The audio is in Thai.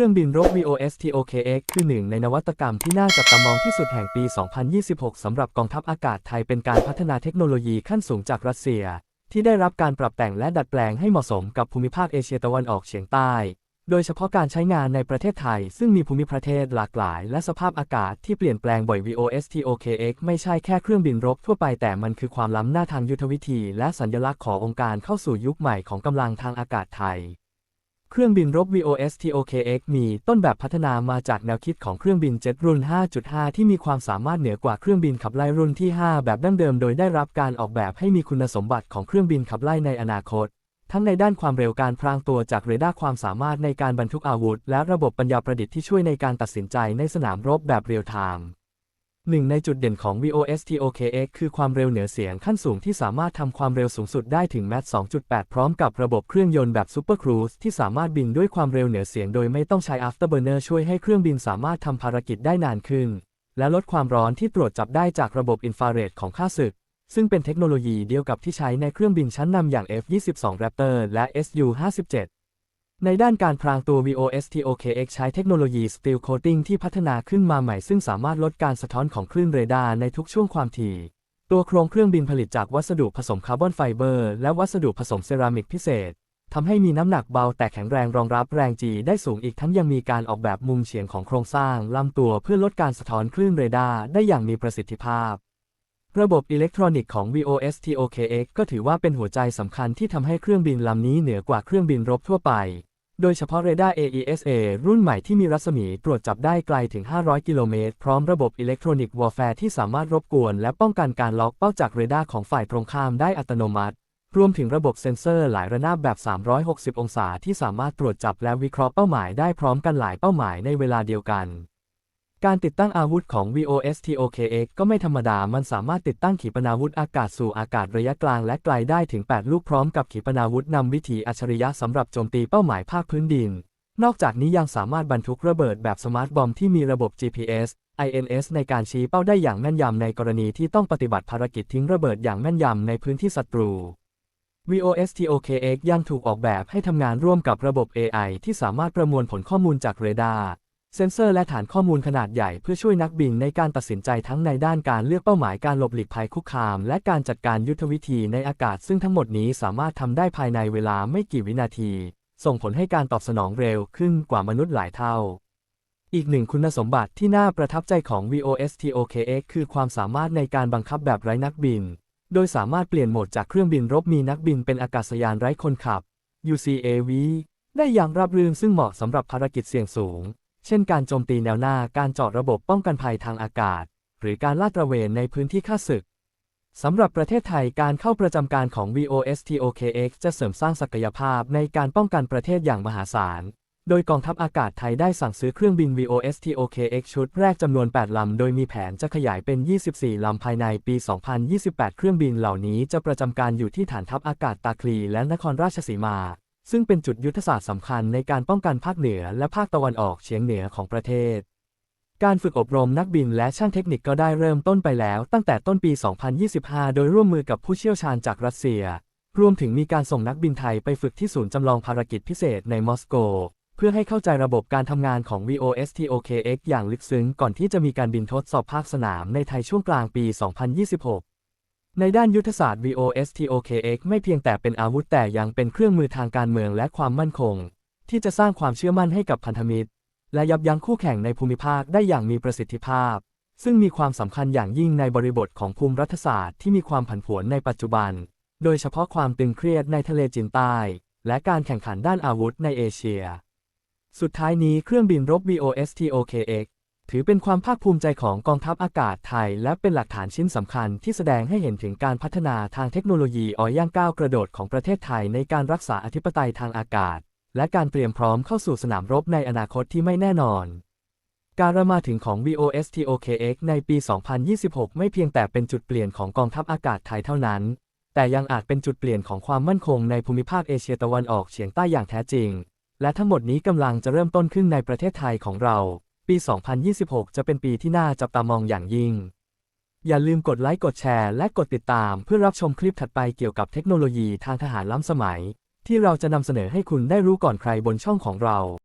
ครื่องบินรบ VOS TOKX คือหนึ่งในนวัตกรรมที่น่าจับตามองที่สุดแห่งปี 2026 สำหรับกองทัพอากาศไทยเป็นการพัฒนาเทคโนโลยีขั้นสูงจากรัสเซีย ที่ได้รับการปรับแต่งและดัดแปลงให้เหมาะสมกับภูมิภาคเอเชียตะวันออกเฉียงใต้ โดยเฉพาะการใช้งานในประเทศไทย ซึ่งมีภูมิประเทศหลากหลาย และสภาพอากาศที่เปลี่ยนแปลงบ่อย VOS TOKX ไม่ใช่แค่เครื่องบินรบทั่วไปแต่มันคือความล้ำหน้าทางยุทธวิธี และสัญลักษณ์ขององค์การเข้าสู่ยุคใหม่ของกำลังทางอากาศไทย เครื่องบินรบ VOS TOKX มีต้นแบบพัฒนามาจากแนวคิดของเครื่องบินเจ็ตรุ่น 5.5 ที่มีความสามารถเหนือกว่าเครื่องบินขับไล่รุ่นที่ 5 แบบดั้งเดิมโดยได้รับการออกแบบให้มีคุณสมบัติของเครื่องบินขับไล่ในอนาคต ทั้งในด้านความเร็วการพรางตัวจากเรดาร์ความสามารถในการบรรทุกอาวุธ และระบบปัญญาประดิษฐ์ที่ช่วยในการตัดสินใจในสนามรบแบบเรียลไทม์ หนึ่งในจุดเด่นของ VOS TOKX คือความเร็วเหนือเสียงขั้นสูงที่สามารถทำความเร็วสูงสุดได้ถึงแมท2.8 พร้อมกับระบบเครื่องยนต์แบบ Super Cruise ที่สามารถบินด้วยความเร็วเหนือเสียงโดยไม่ต้องใช้ Afterburner ช่วยให้เครื่องบินสามารถทำภารกิจได้นานขึ้น และลดความร้อนที่ตรวจจับได้จากระบบอินฟราเรดของข้าศึก ซึ่งเป็นเทคโนโลยีเดียวกับที่ใช้ในเครื่องบินชั้นนำอย่าง F-22 Raptor และ Su-57 ในด้านการพรางตัว VOS TOKX ใช้เทคโนโลยี Steel Coating ที่พัฒนาขึ้นมาใหม่ซึ่งสามารถลดการสะท้อนของคลื่นเรดาร์ในทุกช่วงความถี่ ตัวโครงเครื่องบินผลิตจากวัสดุผสมคาร์บอนไฟเบอร์ และวัสดุผสมเซรามิกพิเศษทำให้มีน้ำหนักเบาแต่แข็งแรงรองรับแรงจีได้สูงอีกทั้งยังมีการออกแบบมุมเฉียงของโครงสร้างลำตัวเพื่อลดการสะท้อนคลื่นเรดาร์ได้อย่างมีประสิทธิภาพ ระบบอิเล็กทรอนิกส์ของ VOS TOKX ก็ถือว่าเป็นหัวใจสำคัญที่ทำให้เครื่องบินลำนี้เหนือกว่าเครื่องบินรบทั่วไป โดยเฉพาะเรดาร์ AESA รุ่นใหม่ที่มีรัศมีตรวจจับได้ไกลถึง 500 กิโลเมตร พร้อมระบบอิเล็กทรอนิกส์วอร์แฟร์ที่สามารถรบกวน และป้องกันการล็อกเป้าจากเรดาร์ของฝ่ายตรงข้ามได้อัตโนมัติ รวมถึงระบบเซ็นเซอร์หลายระนาบแบบ 360 องศาที่สามารถตรวจจับและวิเคราะห์เป้าหมายได้พร้อมกันหลายเป้าหมายในเวลาเดียวกัน การติดตั้งอาวุธของ VOS TOKX ก็ไม่ธรรมดา มันสามารถติดตั้งขีปนาวุธอากาศสู่อากาศระยะกลางและไกลได้ถึง 8 ลูกพร้อมกับขีปนาวุธนำวิถีอัจฉริยะสำหรับโจมตีเป้าหมายภาคพื้นดิน นอกจากนี้ยังสามารถบรรทุกระเบิดแบบสมาร์ทบอมที่มีระบบ GPS INS ในการชี้เป้าได้อย่างแม่นยำในกรณีที่ต้องปฏิบัติภารกิจทิ้งระเบิดอย่างแม่นยำในพื้นที่ศัตรู VOS TOKX ยังถูกออกแบบให้ทำงานร่วมกับระบบ AI ที่สามารถประมวลผลข้อมูลจากเรดาร์ เซ็นเซอร์และฐานข้อมูลขนาดใหญ่เพื่อช่วยนักบินในการตัดสินใจทั้งในด้านการเลือกเป้าหมายการหลบหลีกภัยคุกคาม และการจัดการยุทธวิธีในอากาศ ซึ่งทั้งหมดนี้สามารถทำได้ภายในเวลาไม่กี่วินาที ส่งผลให้การตอบสนองเร็วขึ้นกว่ามนุษย์หลายเท่า อีกหนึ่งคุณสมบัติที่น่าประทับใจของ VOS TOKX คือความสามารถในการบังคับแบบไร้นักบิน โดยสามารถเปลี่ยนโหมดจากเครื่องบินรบมีนักบินเป็นอากาศยานไร้คนขับ UCAV ได้อย่างราบรื่นซึ่งเหมาะสำหรับภารกิจเสี่ยงสูง เช่นการโจมตีแนวหน้าการเจาะระบบป้องกันภัยทางอากาศ หรือการลาดตระเวนในพื้นที่ข้าศึกสำหรับประเทศไทยการเข้าประจำการของ VOS TOKX จะเสริมสร้างศักยภาพในการป้องกันประเทศอย่างมหาศาล โดยกองทัพอากาศไทยได้สั่งซื้อเครื่องบิน VOS TOKX ชุดแรกจำนวน 8 ลำ โดยมีแผนจะขยายเป็น 24 ลำภายในปี 2028 เครื่องบินเหล่านี้จะประจำการอยู่ที่ฐานทัพอากาศตาคลีและนครราชสีมา ซึ่งเป็นจุดยุทธศาสตร์สำคัญในการป้องกันภาคเหนือและภาคตะวันออกเฉียงเหนือของประเทศ การฝึกอบรมนักบินและช่างเทคนิคก็ได้เริ่มต้นไปแล้วตั้งแต่ต้นปี 2025 โดยร่วมมือกับผู้เชี่ยวชาญจากรัสเซีย รวมถึงมีการส่งนักบินไทยไปฝึกที่ศูนย์จำลองภารกิจพิเศษในมอสโก เพื่อให้เข้าใจระบบการทำงานของ VOS TOKX อย่างลึกซึ้งก่อนที่จะมีการบินทดสอบภาคสนามในไทยช่วงกลางปี 2026 ในด้านยุทธศาสตร์ VOS TOKX ไม่เพียงแต่เป็นอาวุธแต่ยังเป็นเครื่องมือทางการเมืองและความมั่นคง ที่จะสร้างความเชื่อมั่นให้กับพันธมิตร และยับยั้งคู่แข่งในภูมิภาคได้อย่างมีประสิทธิภาพ ซึ่งมีความสำคัญอย่างยิ่งในบริบทของภูมิรัฐศาสตร์ที่มีความผันผวนในปัจจุบัน โดยเฉพาะความตึงเครียดในทะเลจีนใต้ และการแข่งขันด้านอาวุธในเอเชีย สุดท้ายนี้เครื่องบินรบ VOS TOKX ถือเป็นความภาคภูมิใจของกองทัพอากาศไทย และเป็นหลักฐานชิ้นสำคัญที่แสดงให้เห็นถึงการพัฒนาทางเทคโนโลยีออย่างก้าวกระโดดของประเทศไทยในการรักษาอธิปไตยทางอากาศ และการเตรียมพร้อมเข้าสู่สนามรบในอนาคตที่ไม่แน่นอน การมาถึงของ VOS TOKX ในปี 2026 ไม่เพียงแต่เป็นจุดเปลี่ยนของกองทัพอากาศไทยเท่านั้น แต่ยังอาจเป็นจุดเปลี่ยนของความมั่นคงในภูมิภาคเอเชียตะวันออกเฉียงใต้อย่างแท้จริง และทั้งหมดนี้กำลังจะเริ่มต้นขึ้นในประเทศไทยของเรา ปี 2026 จะเป็นปีที่น่าจับตามองอย่างยิ่ง อย่าลืมกดไลค์กดแชร์และกดติดตามเพื่อรับชมคลิปถัดไปเกี่ยวกับเทคโนโลยีทางทหารล้ำสมัย ที่เราจะนำเสนอให้คุณได้รู้ก่อนใครบนช่องของเรา